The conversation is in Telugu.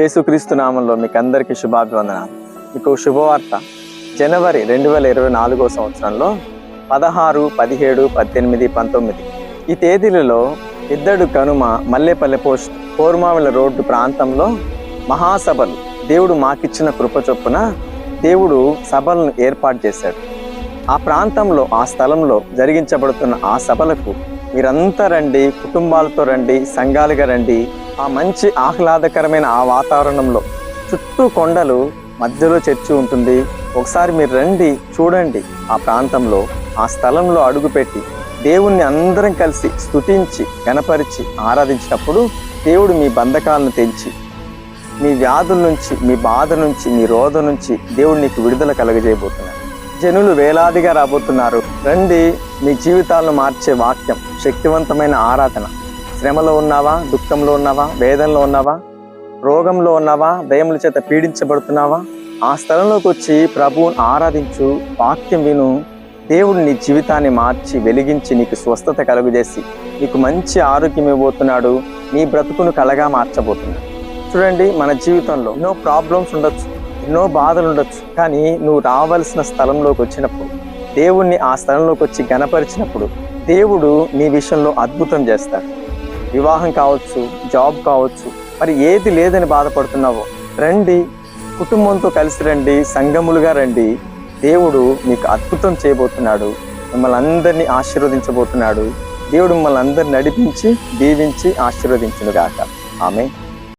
యేసుక్రీస్తు నామంలో మీకు అందరికీ శుభాభివందనాలు. మీకు శుభవార్త. జనవరి రెండు వేల ఇరవై నాలుగో సంవత్సరంలో పదహారు పదిహేడు పద్దెనిమిది పంతొమ్మిది. ఈ తేదీలలో ఇద్దడు కనుమ మల్లెపల్లె పోస్ట్ కోరుమావిల రోడ్డు ప్రాంతంలో మహాసభలు. దేవుడు మాకిచ్చిన కృప చొప్పున దేవుడు సభలను ఏర్పాటు చేశాడు. ఆ ప్రాంతంలో ఆ స్థలంలో జరిగించబడుతున్న ఆ సభలకు మీరంతా రండి కుటుంబాలతో రండి సంఘాలుగా రండి ఆ మంచి ఆహ్లాదకరమైన ఆ వాతావరణంలో చుట్టూ కొండలు మధ్యలో చర్చి ఉంటుంది. ఒకసారి మీరు రండి చూడండి ఆ ప్రాంతంలో ఆ స్థలంలో అడుగుపెట్టి దేవుణ్ణి అందరం కలిసి స్తుతించి గణపరిచి ఆరాధించినప్పుడు దేవుడు మీ బంధకాలను తెంచి మీ వ్యాధుల నుంచి మీ బాధ నుంచి మీ రోధ నుంచి దేవుడు నీకు విడుదల కలగజేయబోతున్నాడు. జనులు వేలాదిగా రాబోతున్నారు. రండి మీ జీవితాలను మార్చే వాక్యం శక్తివంతమైన ఆరాధన. శ్రమలో ఉన్నావా? దుఃఖంలో ఉన్నావా? వేదనలో ఉన్నావా? రోగంలో ఉన్నావా? దయముల చేత పీడించబడుతున్నావా? ఆ స్థలంలోకి వచ్చి ప్రభువును ఆరాధించు వాక్యం విను. దేవుడు నీ జీవితాన్ని మార్చి వెలిగించి నీకు స్వస్థత కలుగజేసి నీకు మంచి ఆరోగ్యం ఇవ్వబోతున్నాడు. నీ బ్రతుకును కలగా మార్చబోతున్నాడు. చూడండి మన జీవితంలో ఎన్నో ప్రాబ్లమ్స్ ఉండొచ్చు ఎన్నో బాధలు ఉండొచ్చు. కానీ నువ్వు రావాల్సిన స్థలంలోకి వచ్చినప్పుడు దేవుణ్ణి ఆ స్థలంలోకి వచ్చి గణపరిచినప్పుడు దేవుడు నీ విషయంలో అద్భుతం చేస్తాడు. వివాహం కావచ్చు జాబ్ కావచ్చు మరి ఏది లేదని బాధపడుతున్నావో రండి కుటుంబంతో కలిసి రండి సంగములుగా రండి. దేవుడు మీకు అద్భుతం చేయబోతున్నాడు మిమ్మల్ని అందరినీ ఆశీర్వదించబోతున్నాడు. దేవుడు మిమ్మల్ని అందరిని నడిపించి దీవించి ఆశీర్వదించునుగాక. ఆమె